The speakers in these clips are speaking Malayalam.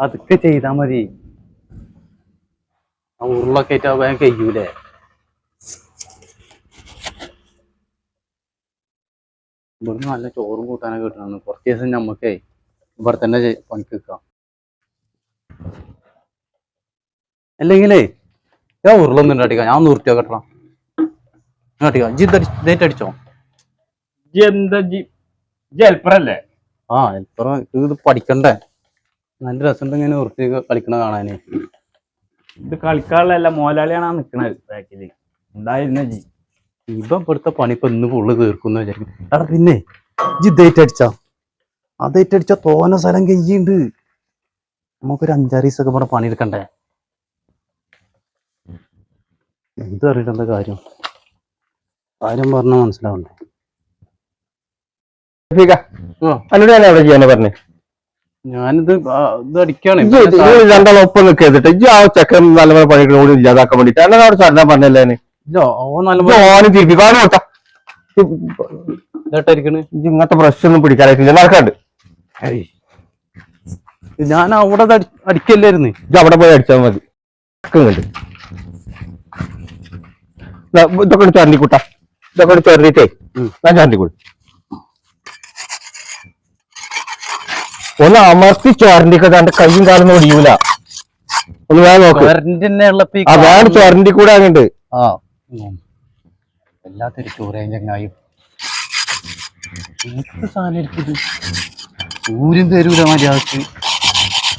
അതൊക്കെ ചെയ്താ മതി. ആ ഉരുളൊക്കെ ആയിട്ട് വേഗം കഴിയൂലേ? ഇവിടുന്ന് നല്ല ചോറും കൂട്ടാനൊക്കെ കിട്ടണം കുറച്ച് ദിവസം നമുക്ക് ഇവിടെ തന്നെ പണിക്ക് വെക്കാം അല്ലെങ്കിലേ ഞാൻ ഉരുളൊന്നും അടിക്കാം. ഞാൻ നൂറ്റിയോ കെട്ടണം അടിക്കാം. ജി ഡേറ്റ് അടിച്ചോ? ജി എന്താ ജി ജി ഹെൽപ്പറല്ലേ ആ ഇപ്പറ ഇത് പഠിക്കണ്ടേ? നല്ല രസമുണ്ട് ഇങ്ങനെ വൃത്തി കളിക്കണ കാണാന്. ഇത് കളിക്കാനുള്ള മോലാളിയാണ് ആ നിക്കണത് ബാക്കിൽ ഉണ്ടായിരുന്ന ജി ഇപ്പം ഇവിടുത്തെ പണി ഇപ്പൊ ഇന്ന് ഫുള്ള് തീർക്കുന്ന വിചാരിക്കും എടാ പിന്നെ ഇജ്ജ് ഇതേറ്റ് അടിച്ചാ? അതേറ്റ് അടിച്ച തോന സ്ഥലം കയ്യുണ്ട്. നമുക്കൊരു അഞ്ചാറ് ദിവസമൊക്കെ ഇവിടെ പണിയെടുക്കണ്ടേ? എന്ത് അറിയില്ല എന്താ കാര്യം? കാര്യം പറഞ്ഞാൽ മനസ്സിലാവണ്ടേ? ആ. എന്നോട് ഞാൻ ചെയ്യാനാ പറഞ്ഞേ? ഞാനിത് ഇത് അടിക്കാണ് രണ്ടാളും ഒപ്പം ആ ചെക്കൻ നല്ലപോലെ കൂടി ഇല്ലാതാക്കാൻ വേണ്ടിട്ട് എന്നെ അവിടെ ചരണം പറഞ്ഞല്ലേ ഞാൻ. ഓന് തിരിപ്പിക്കാനും ഇങ്ങനത്തെ പിടിക്കാനായിട്ടില്ല നടക്കാണ്ട്. അവിടെ അടിക്കല്ലായിരുന്നു. അവിടെ പോയി അടിച്ചാൽ മതി. ഇതൊക്കെ ചൊരണ്ടിക്കൂട്ട. ഇതൊക്കെ ഒന്ന് ഞാൻ ചൊരണ്ടിക്കൂടും. ഒന്ന് അമർത്തി ചൊരണ്ടിക്ക തന്റെ കയ്യും കാലൊന്നും ഒടിയൂല. ഒന്ന് വേഗം നോക്ക്. ആ വേണം കാണുന്ന- ചൊരണ്ടി കൂടെ അങ്ങണ്ട് ആ. ഉം. എല്ലാത്തൊരു ചോരയും ചങ്ങായും എന്ത് സാധനം എടുത്തത് ഊരും തരൂല മര്യാദയ്ക്ക്.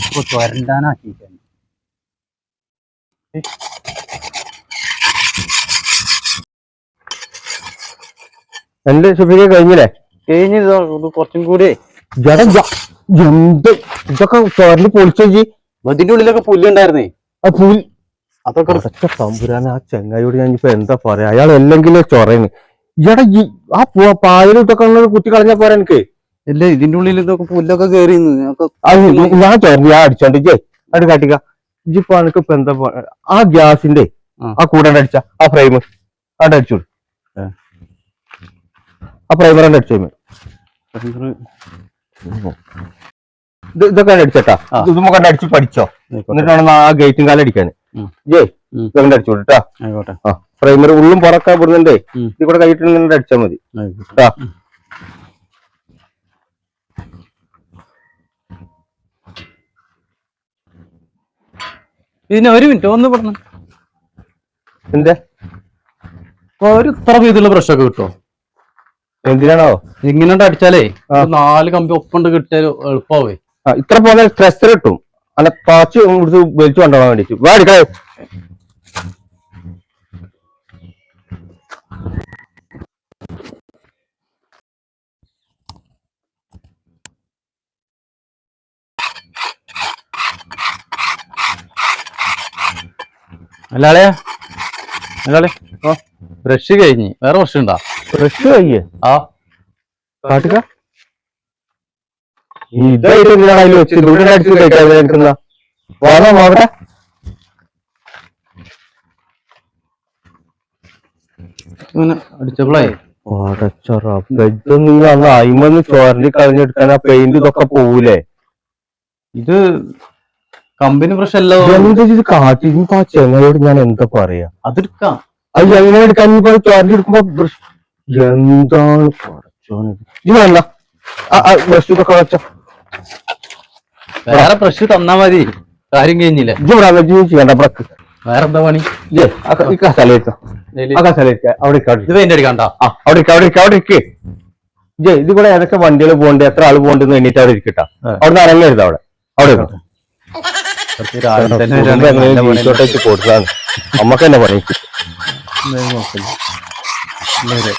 ഇപ്പൊ തൊരണ്ടാനാക്കിയിട്ടാണ് എന്റെ ഷുഫിക്ക് കഴിഞ്ഞില്ലേ? കഴിഞ്ഞിരുന്നു. ഇത് കുറച്ചും കൂടി. ജട എന്ത്? ഇതൊക്കെ ചോരൽ പൊളിച്ചു ഇതിന്റെ ഉള്ളിലൊക്കെ പുല്ലുണ്ടായിരുന്നേ. ആ പുൽ അതൊക്കെ തമ്പുരാൻ ആ ചെങ്ങായിയോട് ഞാൻ ഇപ്പൊ എന്താ പറയാ? അയാൾ അല്ലെങ്കിലേ ചൊറയാണ് ഇയാടെ ആ പായലും ഇതൊക്കെ കുത്തി കളഞ്ഞ പോരാ എനിക്ക്? ഇല്ല ഇതിന്റെ ഉള്ളിൽ ഇതൊക്കെ പുല്ലൊക്കെ കേറി ഞാൻ ചൊറഞ്ഞു ഞാൻ അടിച്ചോണ്ട് അടി കാട്ടിക്ക. ഇജിപ്പോ എനിക്ക് ഇപ്പൊ എന്താ പറയാ ആ ഗ്യാസിന്റെ ആ. കൂടെ അടിച്ച ആ ഫ്രെയിം അവിടെ അടിച്ചോളൂ ആ. ഫ്രൈമർ പ്രൈമർ അടിച്ചു ഇതൊക്കെ അടിച്ചട്ടാ. ആ. ഇതുമ്പോ കണ്ട് അടിച്ച് പഠിച്ചോ. എന്നിട്ടാണ് ആ ഗേറ്റും കാലം അടിക്കാൻ. ജേ. ഇതൊക്കെ അടിച്ചു കേട്ടാ ആയിക്കോട്ടെ. ആ പ്രൈമർ ഉള്ളും പുറക്കാൻ വിടുന്നുണ്ടേ ഇതി കൂടെ കൈയിട്ട് അടിച്ചാ അടിച്ചാൽ മതി ഇതിന് ഒരു മിനിറ്റ് ഒന്ന് പറഞ്ഞു എന്താ? ഒരു ഇത്ര വീതിയുള്ള ബ്രഷൊക്കെ കിട്ടുമോ എന്തിനാണോ? ഇങ്ങനെ അടിച്ചാലേ നാല് കമ്പി ഒപ്പം കിട്ടിയാൽ എളുപ്പമാവേ ആ ഇത്ര പോലെ സ്ട്രെസ് കിട്ടും. അല്ല പാച്ച് കൊടുത്ത് വലിച്ചു കൊണ്ടുപോകാൻ വേണ്ടിട്ട് വേടിക്കളെ അല്ലാളെ അല്ലാളെ ഓ ബ്രഷ് കഴിഞ്ഞ്. വേറെ ബ്രഷ് ഉണ്ടാ? ബ്രഷ് കഴിഞ്ഞ്. ആ. കാട്ടുക ഇതായിട്ട് എന്തിനാണ് അതിൽ വെച്ച് ദൂരെ അടിച്ച് കഴിക്കാതെ നിൽക്കുന്ന വാദം അവിടെ. ഇങ്ങനെ അടിച്ചപ്പോളേ ഇതൊന്നും അന്ന് അയിമന്ന് ചോരണ്ടി കളഞ്ഞെടുക്കാൻ ആ പെയിന്റ് ഇതൊക്കെ പോവൂലേ? ഇത് കമ്പനി പ്രശ്നം എന്താ ഇത് കാട്ടി ആ ചെങ്ങയോട് ഞാൻ എന്താ പറയാ? അതെടുക്കാം. അത് എങ്ങനെ എടുക്കാൻ? ഇനിയിപ്പോ ചോരണ്ടി എടുക്കുമ്പോ എന്താണ് പടച്ചോനെ ഇത്? ആ വേണ്ട ബ്രഷ് ഇതൊക്കെ വെച്ച വേറെ പ്രശ്നം തന്നാ മതി. കാര്യം കഴിഞ്ഞില്ലേ? വേറെന്താ പണി? ജെ ഇത് കൂടെ ഏതൊക്കെ വണ്ടികൾ പോകണ്ടേ എത്ര ആൾ പോകണ്ടെന്ന് എണ്ണീറ്റ് അവിടെ ഇരിക്കട്ടാ. അവിടെ നിന്ന് ഇറങ്ങരുത് അവിടെ? അവിടെ പണി നമ്മക്ക് തന്നെ പണി.